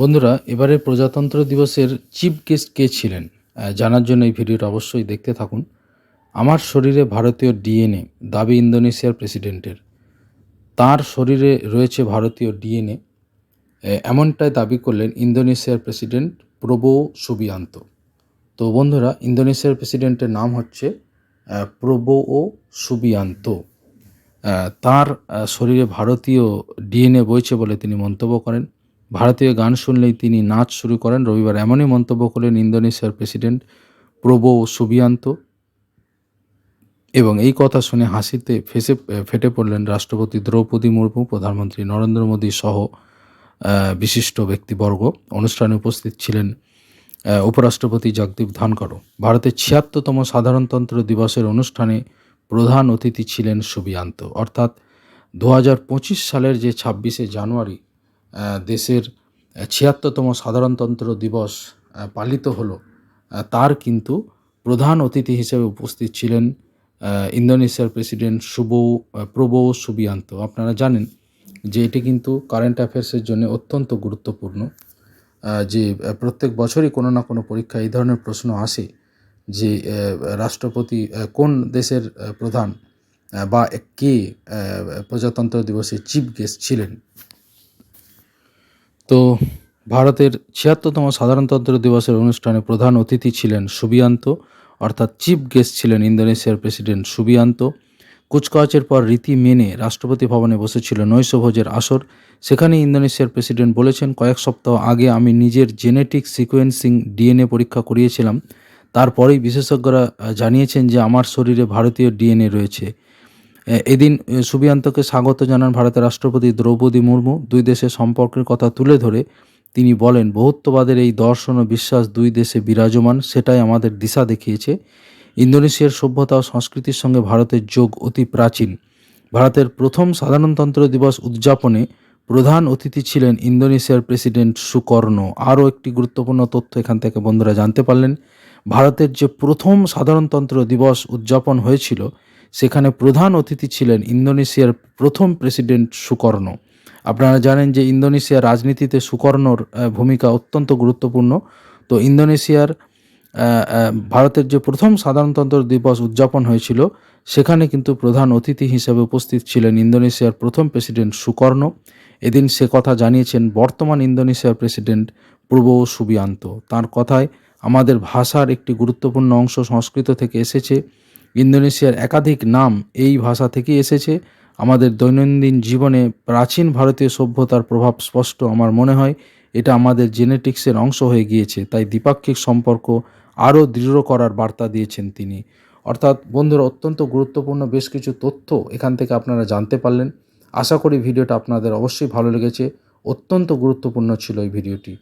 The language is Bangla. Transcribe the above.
বন্ধুরা এবারে প্রজাতন্ত্র দিবসের চিফ গেস্ট কে ছিলেন? জানার জন্য এই ভিডিওটা অবশ্যই দেখতে থাকুন। আমার শরীরে ভারতীয় ডিএনএ, দাবি ইন্দোনেশিয়ার প্রেসিডেন্টের। তার শরীরে রয়েছে ভারতীয় ডিএনএ। এমনটাই দাবি করলেন ইন্দোনেশিয়ার প্রেসিডেন্ট প্রবো সুবিয়ান্ত। তো বন্ধুরা, ইন্দোনেশিয়ার প্রেসিডেন্টের নাম হচ্ছে প্রবো ও সুবিয়ান্ত। তার শরীরে ভারতীয় ডিএনএ বইছে বলে তিনি মন্তব্য করেন। ভারতীয় গান শুনলেই তিনি নাচ শুরু করেন। রবিবার এমনই মন্তব্য করলেন ইন্দোনেশিয়ার প্রেসিডেন্ট প্রবো সুবিয়ান্ত এবং এই কথা শুনে হাসিতে ফেসে, ফেটে পড়লেন রাষ্ট্রপতি দ্রৌপদী মুর্মু, প্রধানমন্ত্রী নরেন্দ্র মোদী সহ বিশিষ্ট ব্যক্তিবর্গ। অনুষ্ঠানে উপস্থিত ছিলেন উপরাষ্ট্রপতি জগদীপ ধনকর ভারতের ছিয়াত্তরতম সাধারণতন্ত্র দিবসের অনুষ্ঠানে প্রধান অতিথি ছিলেন সুবিয়ান্ত। অর্থাৎ দু হাজার পঁচিশ সালের যে ছাব্বিশে জানুয়ারি দেশের ছিয়াত্তরতম সাধারণতন্ত্র দিবস পালিত হলো। তার কিন্তু প্রধান অতিথি হিসেবে উপস্থিত ছিলেন ইন্দোনেশিয়ার প্রেসিডেন্ট শুভ প্রবো সুবিয়ান্ত। আপনারা জানেন যে এটি কিন্তু কারেন্ট অ্যাফেয়ার্সের জন্য অত্যন্ত গুরুত্বপূর্ণ যে প্রত্যেক বছরই কোনো না কোনো পরীক্ষা এই ধরনের প্রশ্ন আসে যে রাষ্ট্রপতি কোন দেশের প্রধান বা কে প্রজাতন্ত্র দিবসে চিফ গেস্ট ছিলেন। তো ভারতের ছিয়াত্তরতম সাধারণতন্ত্র দিবসের অনুষ্ঠানে প্রধান অতিথি ছিলেন সুবিয়ান্ত, অর্থাৎ চিফ গেস্ট ছিলেন ইন্দোনেশিয়ার প্রেসিডেন্ট সুবিয়ান্ত। কুচকাওয়াচের পর রীতি মেনে রাষ্ট্রপতি ভবনে বসেছিল নৈশভোজের আসর। সেখানে ইন্দোনেশিয়ার প্রেসিডেন্ট বলেছেন, কয়েক সপ্তাহ আগে আমি নিজের জেনেটিক সিকোয়েন্সিং ডিএনএ পরীক্ষা করিয়েছিলাম। তারপরেই বিশেষজ্ঞরা জানিয়েছেন যে আমার শরীরে ভারতীয় ডিএনএ রয়েছে। এদিন সুবিয়ান্তকে স্বাগত জানান ভারতের রাষ্ট্রপতি দ্রৌপদী মুর্মু। দুই দেশের সম্পর্কের কথা তুলে ধরে তিনি বলেন, বহুত্ববাদের এই দর্শন ও বিশ্বাস দুই দেশে বিরাজমান, সেটাই আমাদের দিশা দেখিয়েছে। ইন্দোনেশিয়ার সভ্যতা ও সংস্কৃতির সঙ্গে ভারতের যোগ অতি প্রাচীন। ভারতের প্রথম সাধারণতন্ত্র দিবস উদযাপনে প্রধান অতিথি ছিলেন ইন্দোনেশিয়ার প্রেসিডেন্ট সুকর্ণ। আরও একটি গুরুত্বপূর্ণ তথ্য এখান থেকে বন্ধুরা জানতে পারলেন। ভারতের যে প্রথম সাধারণতন্ত্র দিবস উদযাপন হয়েছিল সেখানে প্রধান অতিথি ছিলেন ইন্দোনেশিয়ার প্রথম প্রেসিডেন্ট সুকর্ণ। আপনারা জানেন যে ইন্দোনেশিয়ার রাজনীতিতে সুকর্ণর ভূমিকা অত্যন্ত গুরুত্বপূর্ণ। তো ইন্দোনেশিয়ার ভারতের যে প্রথম সাধারণতন্ত্র দিবস উদযাপন হয়েছিল, সেখানে কিন্তু প্রধান অতিথি হিসেবে উপস্থিত ছিলেন ইন্দোনেশিয়ার প্রথম প্রেসিডেন্ট সুকর্ণ। এদিন সে কথা জানিয়েছেন বর্তমান ইন্দোনেশিয়ার প্রেসিডেন্ট পূর্ব সুবিয়ান্ত। তার কথায় আমাদের ভাষার একটি গুরুত্বপূর্ণ অংশ সংস্কৃত থেকে এসেছে। ইন্দোনেশিয়ার একাধিক নাম এই ভাষা থেকেই এসেছে। আমাদের দৈনন্দিন জীবনে প্রাচীন ভারতীয় সভ্যতার প্রভাব স্পষ্ট আমার মনে হয়। এটা আমাদের জেনেটিক্সের অংশ হয়ে গিয়েছে, তাই দ্বিপাক্ষিক সম্পর্ক আরও দৃঢ় করার বার্তা দিয়েছেন তিনি। অর্থাৎ বন্ধুরা, অত্যন্ত গুরুত্বপূর্ণ বেশ কিছু তথ্য এখান থেকে আপনারা জানতে পারলেন। আশা করি ভিডিওটা আপনাদের অবশ্যই ভালো লেগেছে। অত্যন্ত গুরুত্বপূর্ণ ছিল এই ভিডিওটি।